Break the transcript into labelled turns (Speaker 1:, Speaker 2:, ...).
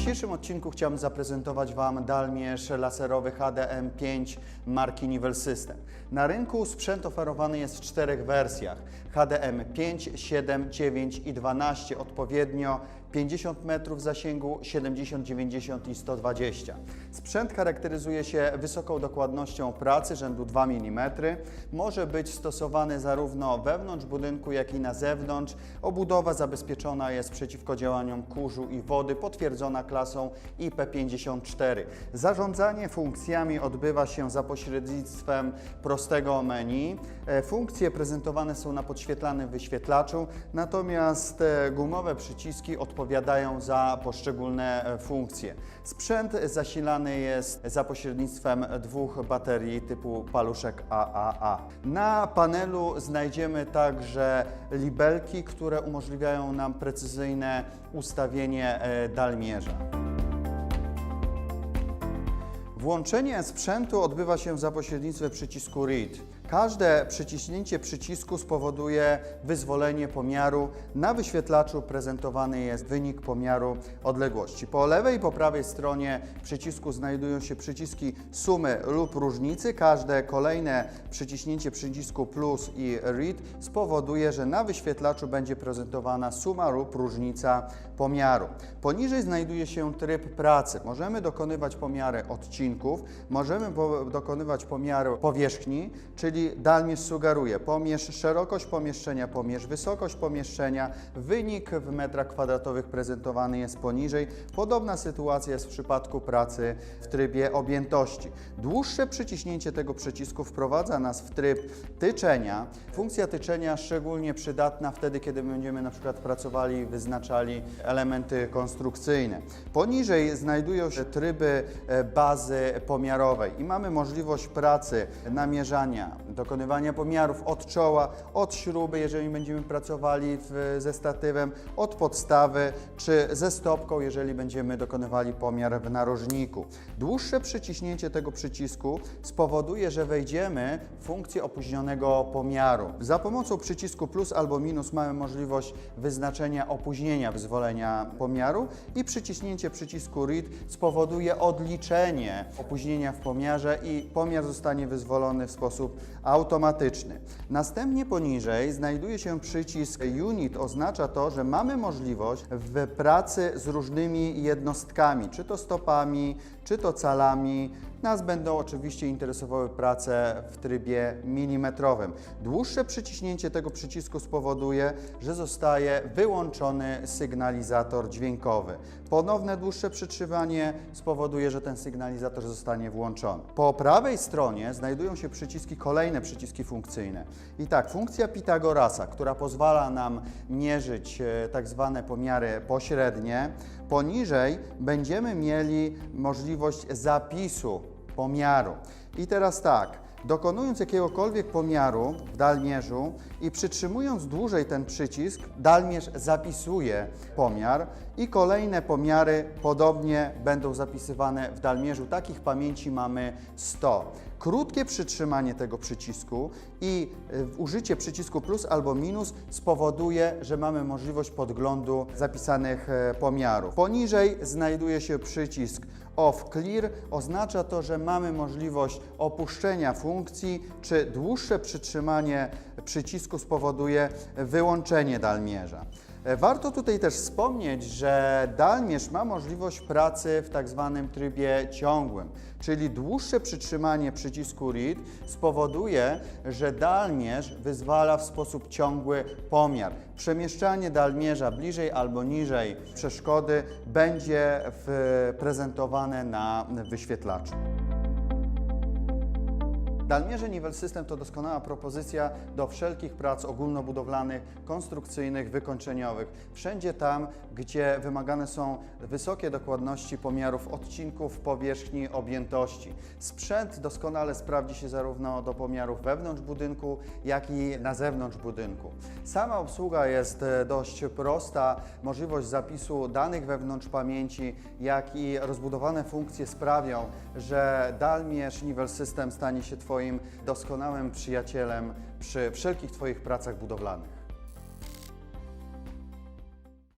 Speaker 1: dzisiejszym odcinku chciałbym zaprezentować Wam dalmierz laserowy HDM5 marki Nivel System. Na rynku sprzęt oferowany jest w czterech wersjach: HDM5, 7, 9 i 12 odpowiednio 50 metrów zasięgu, 70, 90 i 120. Sprzęt charakteryzuje się wysoką dokładnością pracy rzędu 2 mm. Może być stosowany zarówno wewnątrz budynku, jak i na zewnątrz. Obudowa zabezpieczona jest przeciwko działaniom kurzu i wody, potwierdzona klasą IP54. Zarządzanie funkcjami odbywa się za pośrednictwem prostego menu. E, Funkcje prezentowane są na podświetlanym wyświetlaczu, natomiast e, gumowe przyciski odpowiadają za poszczególne e, funkcje. Sprzęt zasilany jest za pośrednictwem dwóch baterii typu paluszek AAA. Na panelu znajdziemy także libelki, które umożliwiają nam precyzyjne ustawienie e, dalmierza. Włączenie sprzętu odbywa się za pośrednictwem przycisku Read. Każde przyciśnięcie przycisku spowoduje wyzwolenie pomiaru. Na wyświetlaczu prezentowany jest wynik pomiaru odległości. Po lewej i po prawej stronie przycisku znajdują się przyciski sumy lub różnicy. Każde kolejne przyciśnięcie przycisku plus i read spowoduje, że na wyświetlaczu będzie prezentowana suma lub różnica pomiaru. Poniżej znajduje się tryb pracy. Możemy dokonywać pomiary odcinków, możemy po dokonywać pomiaru powierzchni, czyli dalmierz sugeruje pomierz szerokość pomieszczenia, pomierz wysokość pomieszczenia. Wynik w metrach kwadratowych prezentowany jest poniżej. Podobna sytuacja jest w przypadku pracy w trybie objętości. Dłuższe przyciśnięcie tego przycisku wprowadza nas w tryb tyczenia. Funkcja tyczenia szczególnie przydatna wtedy, kiedy będziemy na przykład pracowali wyznaczali elementy konstrukcyjne. Poniżej znajdują się tryby e, pomiarowej i mamy możliwość pracy, namierzania, dokonywania pomiarów od czoła, od śruby, jeżeli będziemy pracowali w, ze statywem, od podstawy, czy ze stopką, jeżeli będziemy dokonywali pomiar w narożniku. Dłuższe przyciśnięcie tego przycisku spowoduje, że wejdziemy w funkcję opóźnionego pomiaru. Za pomocą przycisku plus albo minus mamy możliwość wyznaczenia opóźnienia wyzwolenia pomiaru i przyciśnięcie przycisku read spowoduje odliczenie opóźnienia w pomiarze i pomiar zostanie wyzwolony w sposób automatyczny. Następnie poniżej znajduje się przycisk unit, oznacza to, że mamy możliwość w pracy z różnymi jednostkami, czy to stopami, czy to calami. Nas będą oczywiście interesowały prace w trybie milimetrowym. Dłuższe przyciśnięcie tego przycisku spowoduje, że zostaje wyłączony sygnalizator dźwiękowy. Ponowne dłuższe przytrzymanie spowoduje, że ten sygnalizator zostanie włączony. Po prawej stronie znajdują się przyciski, kolejne przyciski funkcyjne. I tak, funkcja Pitagorasa, która pozwala nam mierzyć e, tak zwane pomiary pośrednie. Poniżej będziemy mieli możliwość zapisu pomiaru. I teraz tak, dokonując jakiegokolwiek pomiaru w dalmierzu i przytrzymując dłużej ten przycisk, dalmierz zapisuje pomiar i kolejne pomiary podobnie będą zapisywane w dalmierzu. Takich pamięci mamy 100. Krótkie przytrzymanie tego przycisku i y, użycie przycisku plus albo minus spowoduje, że mamy możliwość podglądu zapisanych e, pomiarów. Poniżej znajduje się przycisk off clear. Oznacza to, że mamy możliwość opuszczenia funkcji, czy dłuższe przytrzymanie przycisku spowoduje wyłączenie dalmierza. E, Warto tutaj też wspomnieć, że dalmierz ma możliwość pracy w tak zwanym trybie ciągłym, czyli dłuższe przytrzymanie przycisku read spowoduje, że dalmierz wyzwala w sposób ciągły pomiar. Przemieszczanie dalmierza bliżej albo niżej przeszkody będzie prezentowane na wyświetlaczu. Dalmierze Nivel System to doskonała propozycja do wszelkich prac ogólnobudowlanych, konstrukcyjnych, wykończeniowych. Wszędzie tam, gdzie wymagane są wysokie dokładności pomiarów odcinków, powierzchni, objętości. Sprzęt doskonale sprawdzi się zarówno do pomiarów wewnątrz budynku, jak i na zewnątrz budynku. Sama obsługa jest e, dość prosta. Możliwość zapisu danych wewnątrz pamięci, jak i rozbudowane funkcje sprawią, że Dalmierz Nivel System stanie się Doskonałym przyjacielem przy wszelkich Twoich pracach budowlanych.